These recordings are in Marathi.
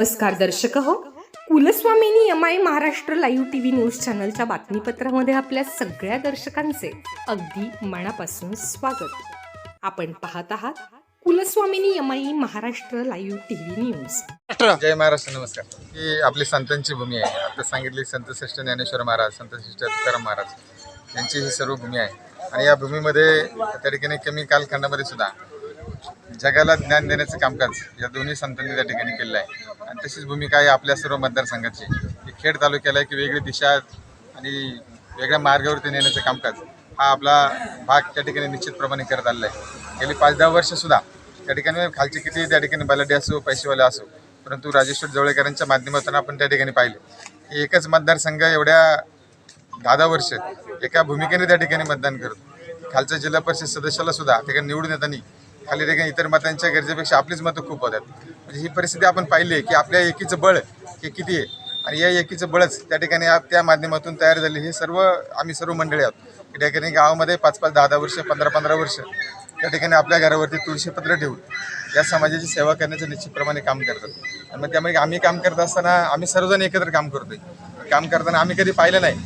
नमस्कार दर्शक हो. Kulswamini M I Maharashtra live T V news चॅनलच्या बातमीपत्रामध्ये आपल्या सगळ्या दर्शकांचे अगदी मनापासून स्वागत. आपण पाहत आहात Kulswamini M I Maharashtra live T V news. जय महाराष्ट्र नमस्कार. ही आपली संतांची भूमी आहे. आता सांगितली संत श्रेष्ठ ज्ञानेश्वर महाराज संत श्रेष्ठ तुकाराम महाराज यांची ही सर्व भूमी आहे. आणि या भूमीमध्ये त्या ठिकाणी कमी कालखंडामध्ये सुद्धा जगाला ज्ञान देण्याचं कामकाज या दोन्ही संतांनी त्या ठिकाणी केलेलं आहे. आणि तशीच भूमिका आहे आपल्या सर्व मतदारसंघाची. की खेड तालुक्याला एक वेगळी दिशा आणि वेगळ्या मार्गावरती नेण्याचं कामकाज हा आपला भाग त्या ठिकाणी निश्चितप्रमाणे करत आलेला आहे गेली पाच दहा वर्षसुद्धा त्या ठिकाणी खालचे किती त्या ठिकाणी बलाढ्य असो पैसेवाले असो परंतु राजेश्वर जवळेकरांच्या माध्यमातून आपण त्या ठिकाणी पाहिले. की एकच मतदारसंघ एवढ्या दहा दहा वर्ष एका भूमिकेने त्या ठिकाणी मतदान करतो. खालच्या जिल्हा परिषद सदस्याला सुद्धा ठिकाणी निवडून येताना खाली ठिकाणी इतर मतांच्या गरजेपेक्षा आपलीच मतं खूप होतात. म्हणजे ही परिस्थिती आपण पाहिली आहे की आपल्या एकीचं बळ हे किती आहे? आणि या एकीचं बळच त्या ठिकाणी त्या माध्यमातून तयार झाले हे सर्व आम्ही सर्व मंडळी आहोत. की त्या ठिकाणी गावामध्ये पाच पाच दहा दहा वर्ष पंधरा पंधरा वर्ष त्या ठिकाणी आपल्या घरावरती तुळशीपत्र ठेवून या समाजाची सेवा करण्याचं निश्चितप्रमाणे काम करतात. आणि मग त्यामुळे आम्ही काम करत असताना आम्ही सर्वजण एकत्र काम करतोय. काम करताना आम्ही कधी पाहिलं नाही.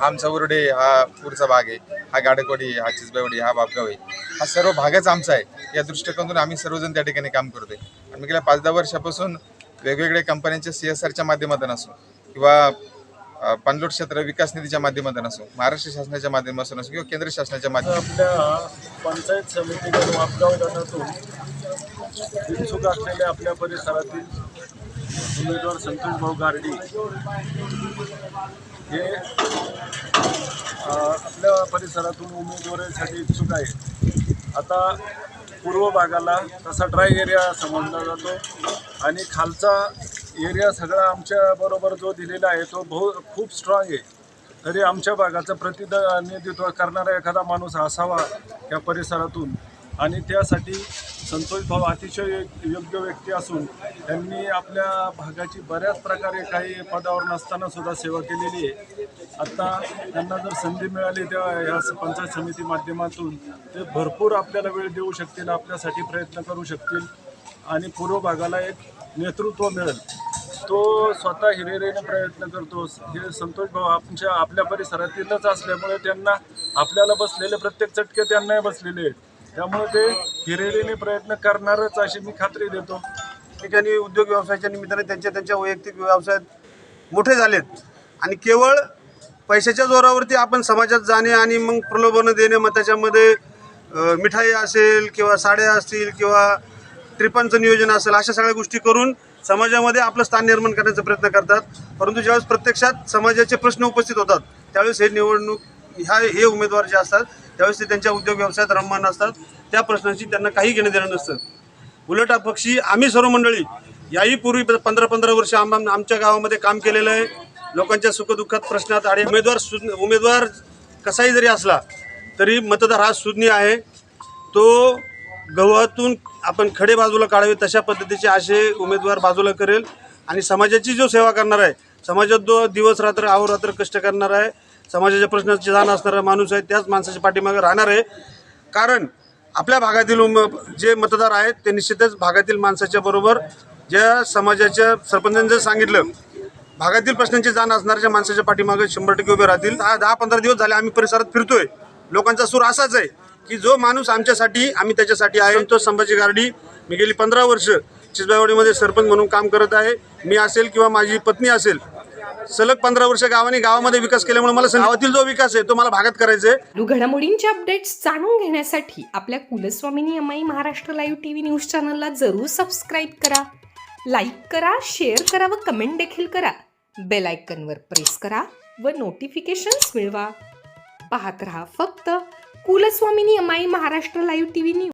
हा आमचा उरडे हा पूरचा भाग आहे हा गाडकवाडी हा चिचबावडी हा बापगाव आहे. हा सर्व भागच आमचा आहे. या दृष्टिकोनातून आम्ही सर्वजण त्या ठिकाणी काम करतोय. आणि गेल्या पाच दहा वर्षापासून वेगवेगळ्या कंपन्यांच्या सी एस आरच्या माध्यमातून असो किंवा पाणलोट क्षेत्र विकास निधीच्या माध्यमातून असो महाराष्ट्र शासनाच्या माध्यमातून असो किंवा केंद्र शासनाच्या माध्यमातून आपल्या पंचायत समितीकडे वापगाव गटातून इच्छुक असलेल्या आपल्या परिसरातील उमेदवार संतोष भाऊ गारडी. हे आपल्या परिसरातून उमेदवारीसाठी इच्छुक आहे आता पूर्व भागाला तसा ड्राय एरिया समजला जातो आणि खालचा एरिया सगळा आमच्या बरोबर जो दिलेला आहे तो बहु खूप स्ट्रॉंग आहे. तरी आमच्या भागाचं प्रतिनिधित्व करणारा एखादा माणूस असावा या परिसरातून आणि त्यासाठी संतोष भाऊ अतिशय योग्य व्यक्ती असून त्यांनी आपल्या भागाची बऱ्याच प्रकारे काही पदावर नसताना सुद्धा सेवा केलेली आहे. आत्ता त्यांना जर संधी मिळाली तेव्हा या पंचायत समिती माध्यमातून ते भरपूर आपल्याला वेळ देऊ शकतील आपल्यासाठी प्रयत्न करू शकतील आणि पूर्व भागाला एक नेतृत्व मिळेल. तो स्वतः हिरेरेने प्रयत्न करतो. हे संतोष भाऊ आमच्या आपल्या परिसरातीलच असल्यामुळे त्यांना आपल्याला बसलेले प्रत्येक चटके त्यांनाही बसलेले आहेत. त्यामुळे ते हिरिरीने प्रयत्न करणारच अशी मी खात्री देतो. ठिकाणी उद्योग व्यवसायाच्या निमित्ताने त्यांच्या त्यांच्या वैयक्तिक व्यवसायात मोठे झालेत. आणि केवळ पैशाच्या जोरावरती आपण समाजात जाणे आणि मग प्रलोभनं देणे मग त्याच्यामध्ये मिठाई असेल किंवा साड्या असतील किंवा ट्रिपांचं नियोजन असेल अशा सगळ्या गोष्टी करून समाजामध्ये आपलं स्थान निर्माण करण्याचा प्रयत्न करतात. परंतु ज्यावेळेस प्रत्यक्षात समाजाचे प्रश्न उपस्थित होतात त्यावेळेस हे निवडणूक ह्या हे उमेदवार जे असतात त्यावेळेस ते त्यांच्या उद्योग व्यवसायात रममान असतात. त्या प्रश्नांशी त्यांना काही घेणं देणं नसतं. उलट पक्षी आम्ही सर्व मंडळी याही पूर्वी पंधरा पंधरा वर्ष आम आमच्या गावामध्ये काम केलेलं आहे. लोकांच्या सुखदुःखात प्रश्नात आणि उमेदवार सु उमेदवार कसाही जरी असला तरी मतदार हा सुज्ञ आहे. तो गव्हातून आपण खडे बाजूला काढावे तशा पद्धतीचे असे उमेदवार बाजूला करेल. आणि समाजाची जो सेवा करणार आहे समाजात जो दिवस रात्र अहोरात्र कष्ट करणार आहे समाजाच्या प्रश्नाची जाण असणारा माणूस आहे त्याच माणसाच्या पाठीमागे राहणार आहे. कारण आपल्या भागातील उम जे मतदार आहेत ते निश्चितच भागातील माणसाच्या बरोबर ज्या समाजाच्या सरपंचांनी जर सांगितलं भागातील प्रश्नांची जाण असणाऱ्या माणसाच्या पाठीमागे शंभर टक्के उभे राहतील. दहा दहा पंधरा दिवस झाले आम्ही परिसरात फिरतोय. लोकांचा सूर असाच आहे की जो माणूस आमच्यासाठी आम्ही त्याच्यासाठी आहे. तो संभाजी गार्डी मी गेली पंधरा वर्ष चिचबाईवाडीमध्ये सरपंच म्हणून काम करत आहे. मी असेल किंवा माझी पत्नी असेल सलग पंधरा वर्ष गावाने गावामध्ये विकास केल्यामुळे मला गावातील जो विकास आहे तो मला भागात करायचा आहे घडामोडींचे अपडेट्स जाणून घेण्यासाठी आपल्या Kulswamini M I Maharashtra live T V news चॅनलला जरूर सबस्क्राईब करा. लाईक करा शेअर करा व कमेंट देखील करा. बेल आयकनवर प्रेस करा व नोटिफिकेशन्स मिळवा. पाहत रहा फक्त Kulswamini Amai Maharashtra live TV news.